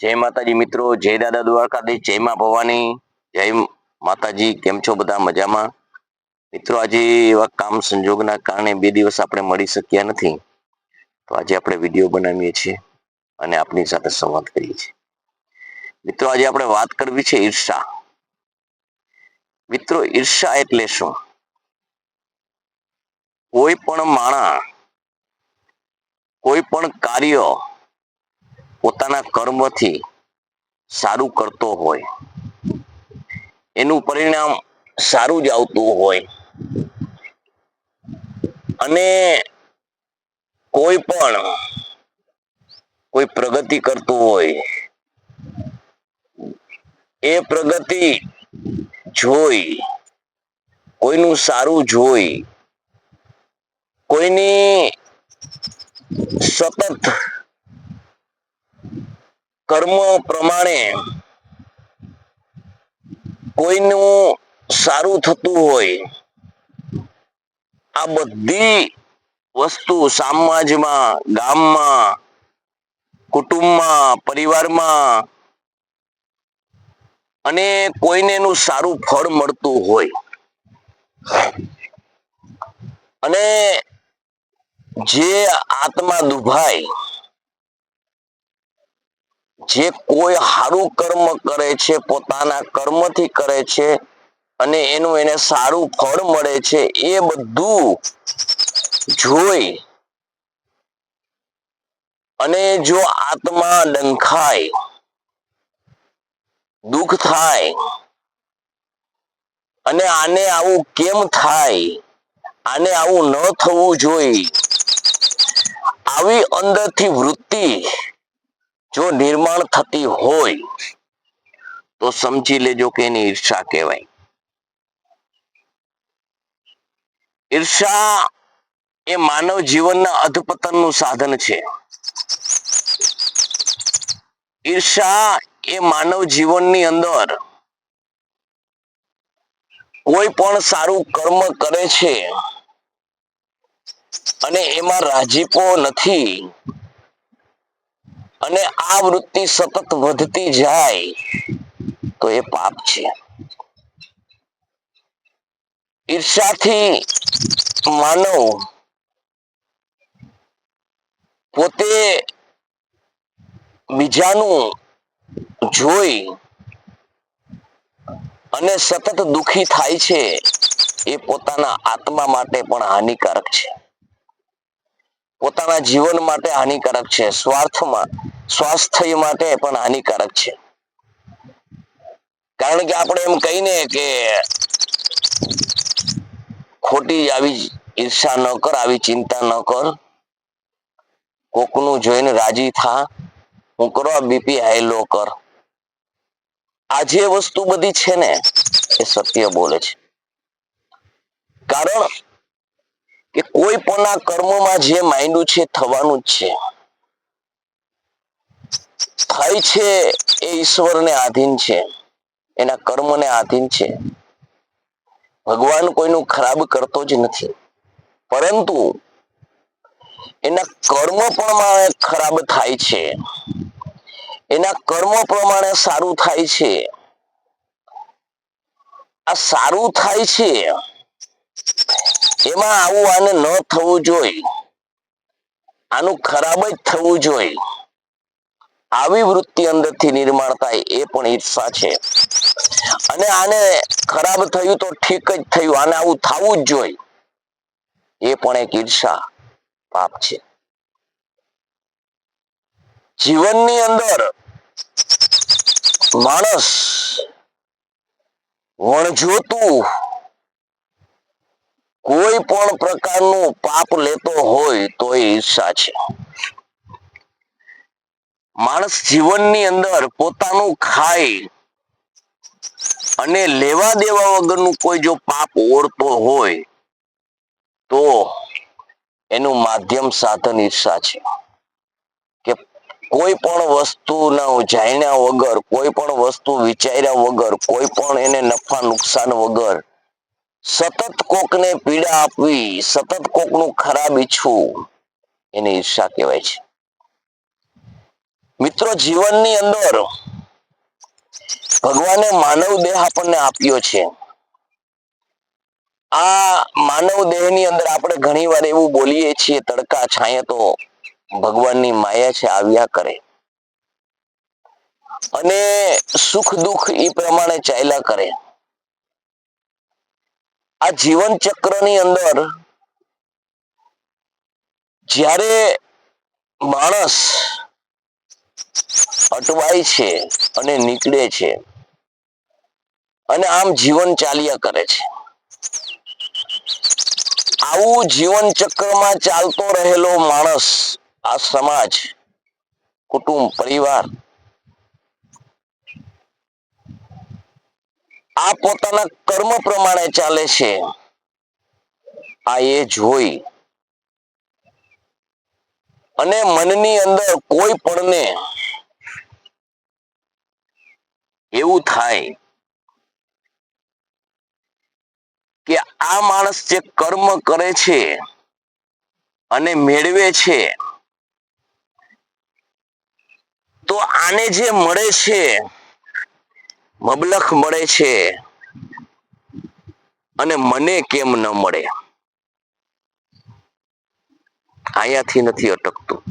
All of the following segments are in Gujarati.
જય માતાજી મિત્રો, જય દાદા દ્વારકાધીશ, જય મા ભવાની, જય માતાજી, કેમ છો બધા મજામાં? મિત્રો, આજે એવા કામ સંજોગના કારણે બે દિવસ આપણે મળી શક્યા નથી. તો આજે આપણે વીડિયો બનાવીએ છીએ અને આપની સાથે સંવાદ કરીએ છીએ. મિત્રો, આજે આપણે વાત કરવી છે ઈર્ષા. મિત્રો, ઈર્ષા એટલે શું? કોઈ પણ માણા કોઈ પણ કાર્ય પોતાના કર્મથી સારું કરતો હોય. એનું પરિણામ સારું જ આવતું હોય. અને કોઈ પણ, કોઈ પ્રગતિ કરતું હોય, એ પ્રગતિ જોઈ, કોઈનું સારું જોઈ, કોઈની સતત કર્મ પ્રમાણે કોઈનું સારું થતું હોય, આ બધી વસ્તુ સમાજમાં, ગામમાં, કુટુંબમાં, પરિવારમાં અને કોઈને એનું સારું ફળ મળતું હોય. અને જે આત્મા દુભાય જે કોઈ સારું કર્મ કરે છે, પોતાના કર્મથી કરે છે અને એનું એને સારું ફળ મળે છે, એ બધું જોઈ અને જો આત્મા ડંખાય, દુઃખ થાય અને આને આવું કેમ થાય, આને આવું ન થવું જોઈએ, આવી અંદરથી વૃત્તિ જો નિર્માણ થતી હોય, તો સમજી લેજો કે એની ઈર્ષા કહેવાય. ઈર્ષા એ માનવ જીવનના અધપતનનું સાધન છે. ઈર્ષા એ માનવ જીવનની અંદર કોઈ પણ સારું કર્મ કરે છે અને એમાં રાજીપો નથી. અને આ વૃત્તિ સતત વધતી જાય તો એ પાપ છે. ઈર્ષાથી માનવ પોતે બીજાનું જોઈ અને સતત દુખી થાય છે એ પોતાના આત્મા માટે પણ હાનિકારક છે. પોતાના જીવન માટે હાનિકારક છે. સ્વાર્થમાં, સ્વાસ્થ્ય માટે પણ હાનિકારક છે. કારણ કે આપણે એમ કહીને કે ખોટી આવી ઈર્ષા ન કર, આવી ચિંતા ન કર. કોકનું જોઈને રાજી થા. હું કરવા બીપી હાઈ લો કર. આ જે વસ્તુ બધી છે ને, એ સત્ય બોલે છે. કારણ કે કોઈ પણ કર્મમાં જે માંડ્યું છે થવાનું જ છે. થાય છે એ ઈશ્વરને આધીન છે. એના કર્મને આધીન છે. ભગવાન કોઈનું ખરાબ કરતો જ નથી. પરંતુ એના કર્મ પ્રમાણે ખરાબ થાય છે. એના કર્મ પ્રમાણે સારું થાય છે. આ સારું થાય છે એમાં આવું આને ન થવું જોઈએ. આનું ખરાબ જ થવું જોઈએ. આવી વૃત્તિ અંદરથી નિર્માણ થાય એ પણ ઈર્ષા છે. અને આને ખરાબ થયું તો ઠીક જ થયું. આને આવું થવું જ જોઈએ. એ પણ એક ઈર્ષા પાપ છે. જીવનની અંદર માણસ વણજોતું કોઈ પણ પ્રકારનું પાપ લેતો હોય તો એ ઈર્ષા છે. માણસ જીવનની અંદર પોતાનું ખાઈ અને લેવા દેવા વગરનું કોઈ જો પાપ ઓળતો હોય તો એનું માધ્યમ સાધન ઈર્ષા છે. કે કોઈ પણ વસ્તુના જાણ્યા વગર, કોઈ પણ વસ્તુ વિચાર્યા વગર, કોઈ પણ એને નફા નુકસાન વગર સતત કોકને પીડા આપવી, સતત કોકનું ખરાબ ઈચ્છવું, એને ઈર્ષા કહેવાય છે. મિત્રો, જીવનની અંદર ભગવાને માનવ દેહ આપણને આપ્યો છે. આ માનવ દેહની અંદર આપણે ઘણી વાર એવું બોલીએ છીએ, તડકા છાંયે તો ભગવાનની માયા છે, આવ્યા કરે. અને સુખ દુઃખ એ પ્રમાણે ચાલ્યા કરે. આ જીવન ચક્રની અંદર જ્યારે માણસ અટવાય છે અને નીકળે છે અને આમ જીવન ચાલ્યા કરે છે. આવું જીવન ચક્રમાં ચાલતો રહેલો માણસ આ સમાજ, કુટુંબ, પરિવાર આ પોતાના કર્મ પ્રમાણે ચાલે છે. આ એ જોઈ. અને મનની અંદર કોઈ પણને એવું થાય કે આ માણસ જે કર્મ કરે છે અને મેળવે છે, તો આને જે મળે છે મબલખ મળે છે અને મને કેમ ન મળે? આયાથી નથી અટકતું.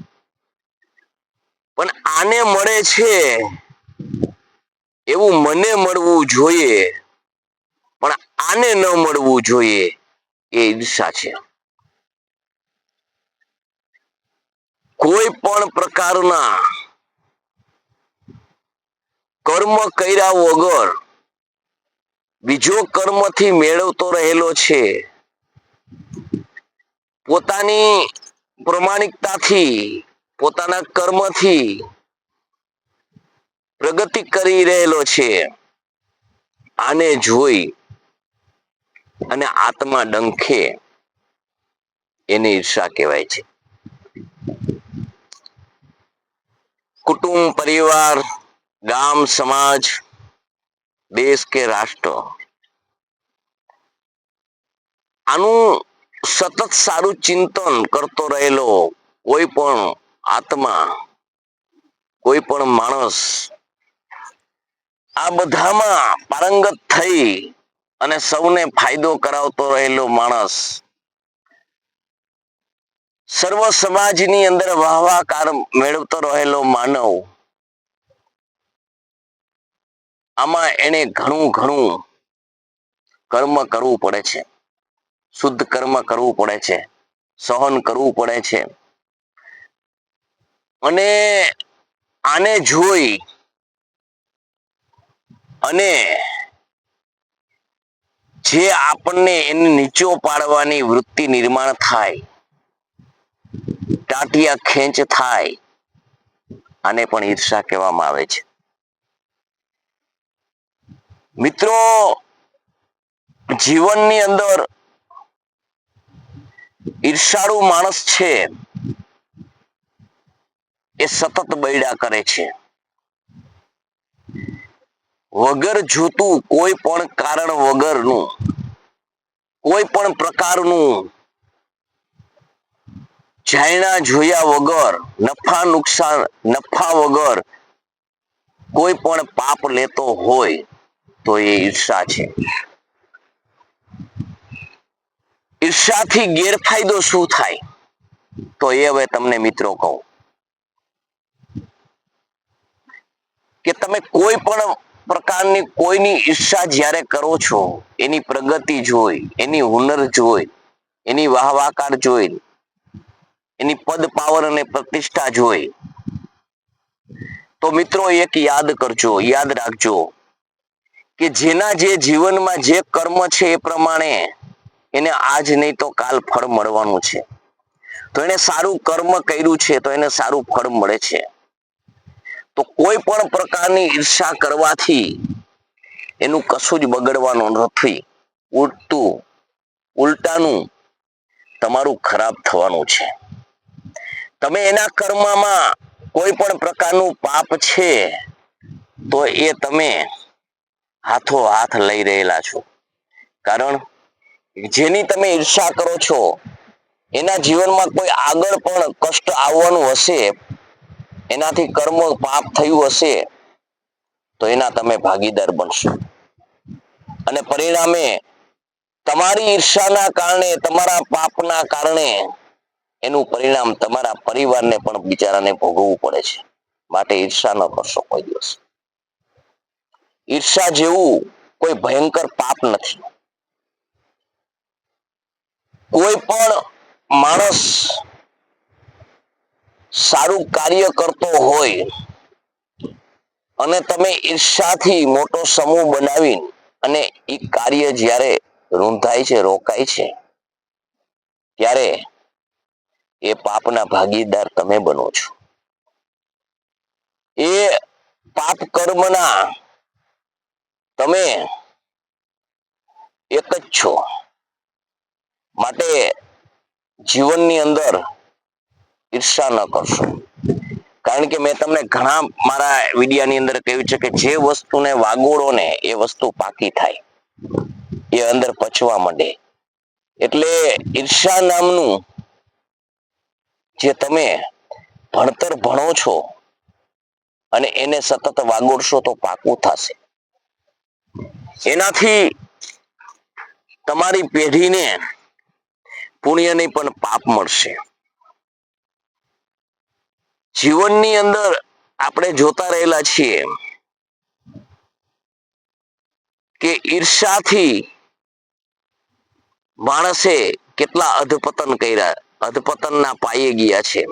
પણ આને મળે છે એવું મને મળવું જોઈએ. પણ આને ન મળવું જોઈએ એ ઈર્ષા છે. કોઈ પણ પ્રકારના કર્મ કર્યા વગર બીજો કર્મથી મેળવતો રહેલો છે. પોતાની પ્રમાણિકતાથી, પોતાના કર્મથી પ્રગતિ કરી રહેલો છે. આને જોઈ અને આત્મા ડંખે એને ઈર્ષા કહેવાય છે. કુટુંબ, પરિવાર ગામ, સમાજ, દેશ કે રાષ્ટ્ર. આનું સતત સારું ચિંતન કરતો રહેલો કોઈ પણ આત્મા, કોઈ પણ માણસ, આ બધામાં પારંગત થઈ અને સૌને ફાયદો કરાવતો રહેલો માણસ. સર્વ સમાજની અંદર વાહવાકાર મેળવતો રહેલો માનવ આમાં એને ઘણું ઘણું કર્મ કરવું પડે છે. શુદ્ધ કર્મ કરવું પડે છે. સહન કરવું પડે છે. અને આને જોઈ અને જે આપણને એને નીચો પાડવાની વૃત્તિ નિર્માણ થાય, ટાટિયા ખેંચ થાય, આને પણ ઈર્ષા કહેવામાં આવે છે. મિત્રો, જીવનની અંદર ઈર્ષાળુ માણસ છે એ સતત બૈડા કરે છે. વગર જોતું, કોઈ પણ કારણ વગરનું, કોઈ પણ પ્રકારનું જાણ્યા જોયા વગર, નફા નુકસાન, નફા વગર કોઈ પણ પાપ લેતો હોય તો એ ઈર્ષા છે. ઈર્ષાથી ગેરફાયદો શું થાય? તો એ હવે તમને મિત્રો કહું. કે તમે કોઈ પણ પ્રકારની કોઈની ઈર્ષા જ્યારે કરો છો, એની પ્રગતિ જોઈ, એની હુનર જોઈ, એની વાહવાકાર જોઈ, એની પદ, પાવર અને પ્રતિષ્ઠા જોઈ, તો મિત્રો એક યાદ કરજો, યાદ રાખજો. કે જેના જે જીવનમાં જે કર્મ છે એ પ્રમાણે એને આજ નહીં તો કાલ ફળ મળવાનું છે. તો એને સારું કર્મ કર્યું છે તો એને સારું ફળ મળે છે. તો કોઈ પણ પ્રકારની ઈર્ષા કરવાથી એનું કશું જ બગડવાનું નથી. ઉલટું ઉલટાનું તમારું ખરાબ થવાનું છે. તમે એના કર્મમાં કોઈ પણ પ્રકારનું પાપ છે તો એ તમે હાથો હાથ લઈ રહેલા છો. કારણ જેની તમે ઈર્ષા કરો છો, એના જીવનમાં કોઈ આગળ પણ કષ્ટ આવવાનું હશે, એનાથી કર્મ પાપ થયું હશે, તો એના તમે ભાગીદાર બનશો. અને પરિણામે તમારી ઈર્ષાના કારણે, તમારા પાપના કારણે એનું પરિણામ તમારા પરિવારને પણ બિચારાને ભોગવવું પડે છે. માટે ઈર્ષા ન કરશો કોઈ દિવસ. ઈર્ષા જેવું કોઈ ભયંકર પાપ નથી. કોઈ પણ માણસ સારું કાર્ય કરતો હોય અને તમે ઈર્ષાથી મોટો સમૂહ બનાવી અને એ કાર્ય જ્યારે રૂંધાય છે, રોકાય છે, ત્યારે એ પાપના ભાગીદાર તમે બનો છો. એ પાપ કર્મના તમે એક જ છો. માટે જીવનની અંદર ઈર્ષા ન કરશો. કારણ કે મેં તમને ઘણા મારા વિડિયાની અંદર કહ્યું છે કે જે વસ્તુને વાગોળો ને એ વસ્તુ પાકી થાય, એ અંદર પચવા માંડે. એટલે ઈર્ષા નામનું જે તમે ભણતર ભણો છો અને એને સતત વાગોળશો તો પાકું થશે. એનાથી તમારી પેઢીને પુણ્ય પણ પાપ મળશે. જીવનની અંદર આપણે જોતા રહેલા છીએ કે ઈર્ષાથી માણસે કેટલા અધપતન કર્યા, અધપતનના પાયે ગયા છે,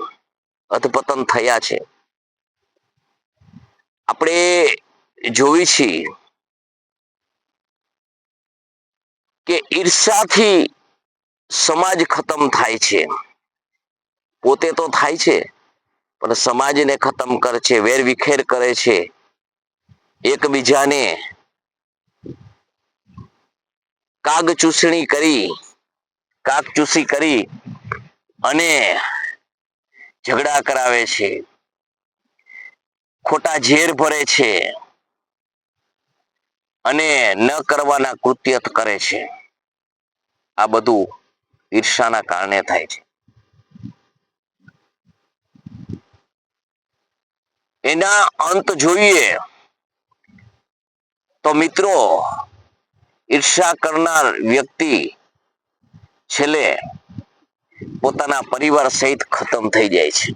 અધપતન થયા છે. આપણે જોઈ છીએ કે ઈર્ષાથી સમાજ ખતમ થાય છે. પોતે તો થાય છે, પણ સમાજને ખતમ કરે છે વેરવિખેર કરે છે. એકબીજાને કાગ ચૂસણી કરી, કાગ ચૂસી કરી અને ઝઘડા કરાવે છે. ખોટા ઝેર ભરે છે. અને ન કરવાના કૃત્ય કરે છે. આ બધું ઈર્ષાના કારણે થાય છે. એના અંત જોઈએ તો મિત્રો, ઈર્ષા કરનાર વ્યક્તિ છેલ્લે પોતાના પરિવાર સહિત ખતમ થઈ જાય છે.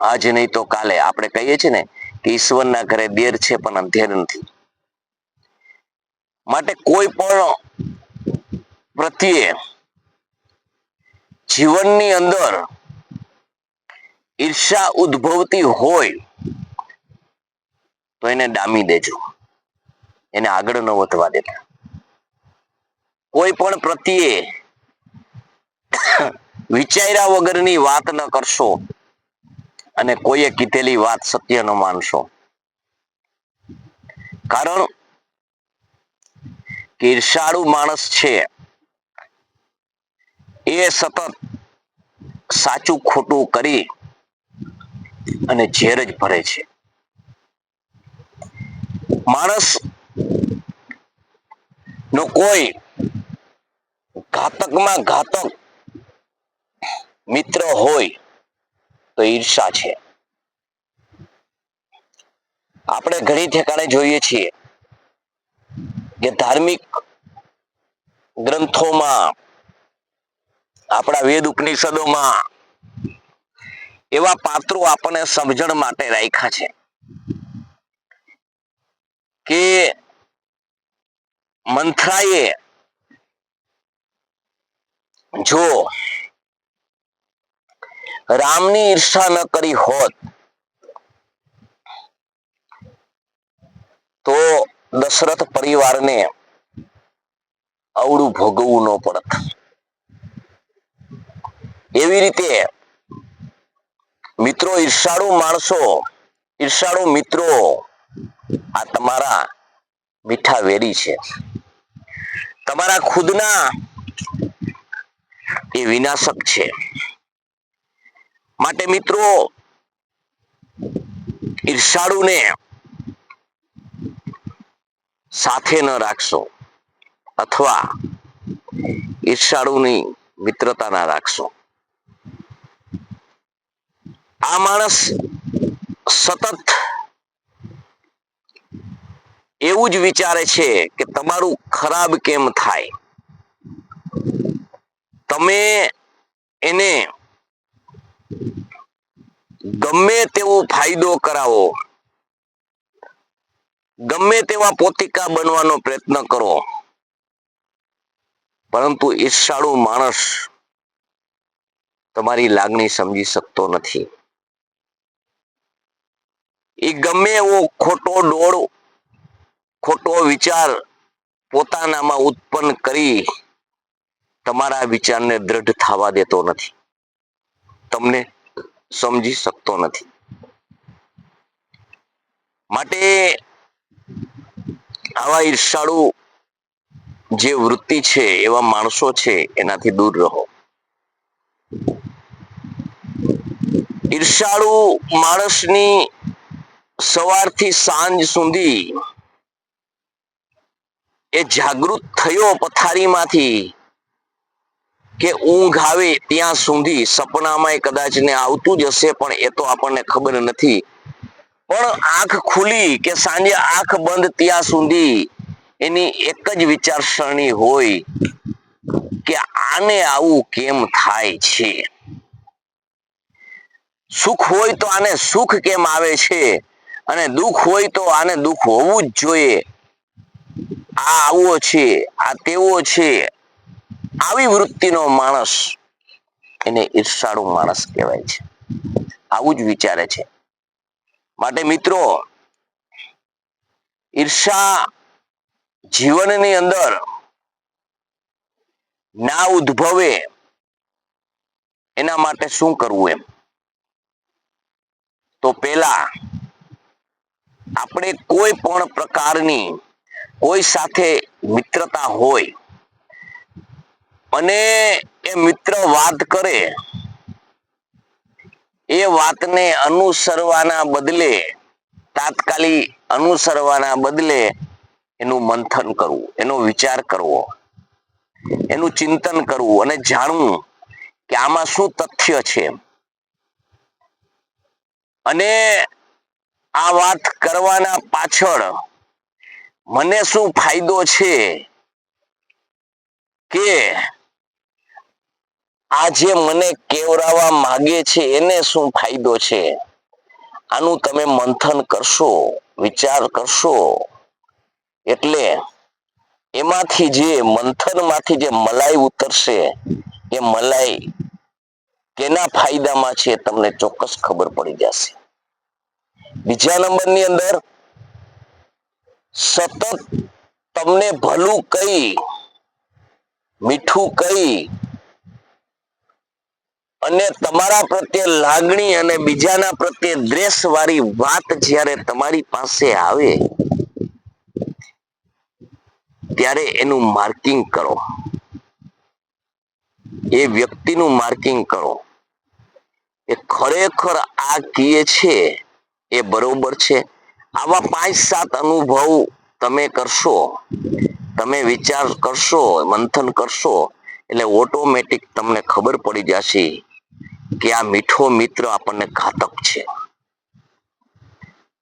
આજ નહીં તો કાલે. આપણે કહીએ છીએ ને કે ઈશ્વરના ઘરે દેર છે પણ અંધેર નથી. માટે કોઈ પણ પ્રત્યે જીવનની અંદર ઈર્ષા ઉદ્ભવતી હોય તો એને ડામી દેજો. એને આગળ ન વધવા દેતા. કોઈ પણ પ્રત્યે વિચાર્યા વગરની વાત ન કરશો અને કોઈએ કીધેલી વાત સત્ય ન માનશો. કારણ ઈર્ષાળુ માણસ છે. એ સતત સાચું ખોટું કરી અને ઝેર જ ભરે છે. માણસ નો કોઈ ઘાતકમાં ઘાતક મિત્ર હોય તો ઈર્ષા છે. આપણે ઘણી ઠેકાણે જોઈએ છીએ કે ધાર્મિક ગ્રંથોમાં, આપણા વેદ ઉપનિષદોમાં એવા પાત્રો આપણને સમજણ માટે રાખ્યા છે કે મંથરાએ જો રામની ઈર્ષા ન કરી હોત તો દશરથ પરિવારને અવળું ભોગવવું ન પડત. એવી રીતે મિત્રો, ઈર્ષાળુ માણસો, ઈર્ષાળુ મિત્રો આ તમારા મીઠા વેરી છે. તમારા ખુદના એ વિનાશક છે. માટે મિત્રો, ઈર્ષાળુને સાથે ન રાખશો અથવા ઈર્ષાળુની મિત્રતા ના રાખશો. આ માણસ સતત એવું જ વિચારે છે કે તમારું ખરાબ કેમ થાય? તમે એને ગમે તેવો ફાયદો કરાવો ગમે તેવા પોતિકા બનવાનો પ્રયત્ન કરો પરંતુ ઈર્ષાળુ માણસ તમારી લાગણી સમજી શકતો નથી. એ ગમે એવો ખોટો ડોળ, ખોટો વિચાર પોતાનામાં ઉત્પન્ન કરી તમારા વિચારને દ્રઢ થવા દેતો નથી. તમને સમજી શકતો નથી. માટે આવા ઈર્ષાળુ જે વૃત્તિ છે, એવા માણસો છે, એનાથી દૂર રહો. ઈર્ષાળુ માણસની સવારથી સાંજ સુધી એ જાગૃત થયો પથારીમાંથી કે ઊંઘ આવે ત્યાં સુધી સપનામાં કદાચ ને આવતું જ હશે, પણ એ તો આપણને ખબર નથી. પણ આંખ ખુલી કે સાંજે આંખ બંધ ત્યાં સુધી એની એક જ વિચારસરણી હોય કે આને આવું કેમ થાય છે? સુખ હોય તો આને સુખ કેમ આવે છે? અને દુઃખ હોય તો આને દુઃખ હોવું જ જોઈએ. આ આવો છે, આ તેવો છે. આવી વૃત્તિનો માણસ એને ઈર્ષાળુ માણસ કહેવાય છે. આવું જ વિચારે છે. માટે મિત્રો, ઈર્ષા જીવનની અંદર ના ઉદ્ભવે એના માટે શું કરવું એમ? તો પેલા આપણે કોઈ પણ પ્રકારની, કોઈ સાથે મિત્રતા હોય અને એ મિત્ર વાત કરે એ વાતને અનુસરવાના બદલે, તાત્કાલિક અનુસરવાના બદલે એનું મંથન કરવું, એનો વિચાર કરવો, એનું ચિંતન કરવું અને જાણવું કે આમાં શું તથ્ય છે. અને આ વાત કરવાના પાછળ મને શું ફાયદો છે કે આ જે મને કેવરાવા માગે છે, એને શું ફાયદો છે? આનું તમે મંથન કરશો, વિચાર કરશો. એટલે એમાંથી જે મંથનમાંથી જે મલાઈ ઉતરશે, એ મલાઈ કેના ફાયદામાં છે, તમને ચોક્કસ ખબર પડી જશે. બીજા નંબરની અંદર, સતત તમને ભલું કઈ, મીઠું કઈ અને તમારા પ્રત્યે લાગણી અને બીજાના પ્રત્યે દ્વેષ વાળી વાત જ્યારે તમારી પાસે આવે, ત્યારે એનું માર્કિંગ કરો. એ વ્યક્તિનું માર્કિંગ કરો. એ ખરેખર આ કીએ છે, એ બરોબર છે. આવા પાંચ સાત અનુભવ તમે કરશો, તમે વિચાર કરશો, મંથન કરશો, એટલે ઓટોમેટિક તમને ખબર પડી જશે કે આ મીઠો મિત્ર આપણને ઘાતક છે.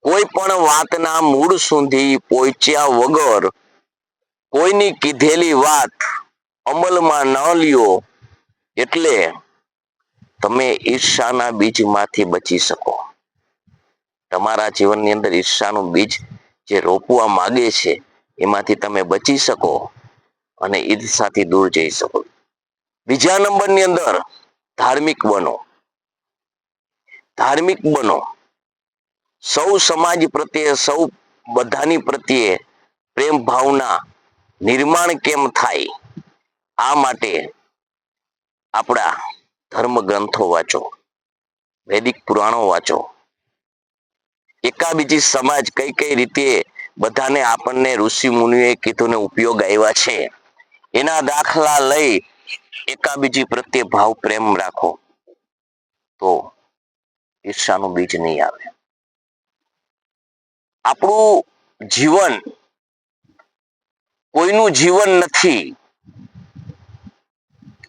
કોઈ પણ વાતના મૂળ સુધી પહોંચ્યા વગર કોઈની કીધેલી વાત અમલમાં ન લ્યો એટલે તમે ઈર્ષાના બીજમાંથી બચી શકો. તમારા જીવનની અંદર ઈર્ષાનું બીજ જે રોપવા માગે છે, એમાંથી તમે બચી શકો અને ઈર્ષાથી દૂર જઈ શકો. બીજા નંબરની અંદર ધાર્મિક બનો. ધાર્મિક બનો. સૌ સમાજ પ્રત્યે, સૌ બધાની પ્રત્યે પ્રેમ ભાવના નિર્માણ કેમ થાય? આ માટે આપણા ધર્મ ગ્રંથો વાંચો, વૈદિક પુરાણો વાંચો. એકાબીજી સમાજ કઈ કઈ રીતે બધાને આપણને ઋષિ મુનિએ કીધું ને ઉપયોગ આવ્યા છે, એના દાખલા લઈ એકાબીજી પ્રત્યે ભાવ પ્રેમ રાખો. તો ઈર્ષાનું બીજ નહીં આવે. આપણું જીવન કોઈનું જીવન નથી.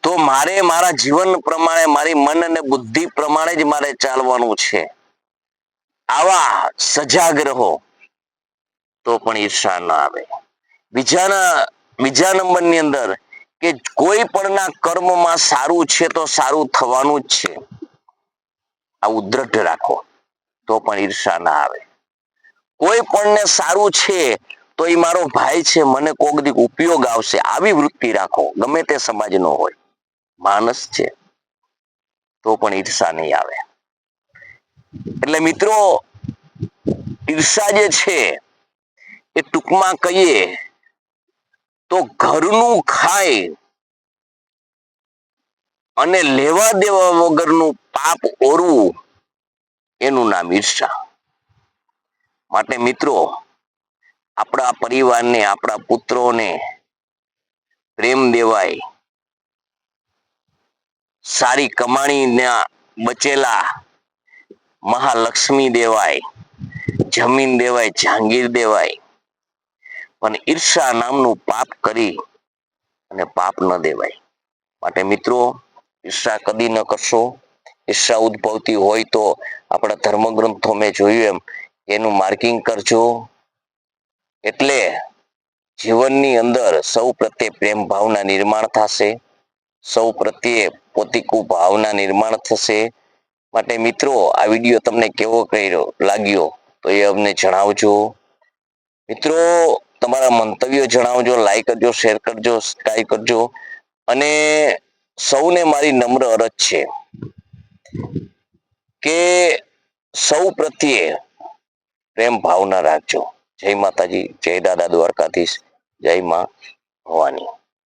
તો મારે મારા જીવન પ્રમાણે, મારી મન અને બુદ્ધિ પ્રમાણે જ મારે ચાલવાનું છે. આવા સજાગ રહો, તો પણ ઈર્ષા ના આવે. બીજાના, બીજા નંબરની અંદર કે કોઈ પણના કર્મમાં સારું છે તો સારું થવાનું જ છે. આવું દ્રઢ રાખો, તો પણ ઈર્ષા ના આવે. કોઈ પણને સારું છે, તો એ મારો ભાઈ છે, મને કોક ઉપયોગ આવશે. આવી વૃત્તિ રાખો, ગમે તે સમાજનો હોય. માણસ છે, તો પણ ઈર્ષા નહીં આવે. એટલે મિત્રો, ઈર્ષા જે છે, એ ટૂંકમાં કહીએ, તો ઘરનું ખાય અને લેવા દેવા વગરનું પાપ ઓરવું, એનું નામ ઈર્ષા. માટે મિત્રો, આપણા પરિવારને, આપણા પુત્રોને પ્રેમ દેવાય. સારી કમાણીના બચેલા મહાલક્ષ્મી દેવાય, જમીન દેવાય, જહાંગીર દેવાય. પણ ઈર્ષા નામનું પાપ કરી અને પાપ ન દેવાય. માટે મિત્રો ઈર્ષા કદી ન કરશો. ઈર્ષા ઉદ્ભવતી હોય તો આપણા ધર્મગ્રંથો મેં જોયું એમ. એનું માર્કિંગ કરજો. એટલે જીવનની અંદર સૌ પ્રત્યે પ્રેમ ભાવના નિર્માણ થશે. સૌ પ્રત્યે પોતિકુ ભાવના નિર્માણ થશે. માટે મિત્રો, આ વીડિયો તમને કેવો કર્યો લાગ્યો તો એ અમને જણાવજો. મિત્રો, તમારા મંતવ્યો જણાવજો લાઈક કરજો શેર કરજો સબસ્ક્રાઈબ કરજો. અને સૌને મારી નમ્ર અરજ છે કે સૌ પ્રત્યે પ્રેમ ભાવના રાખજો. જય માતાજી, જય દાદા દ્વારકાધીશ, જય માં ભવાની.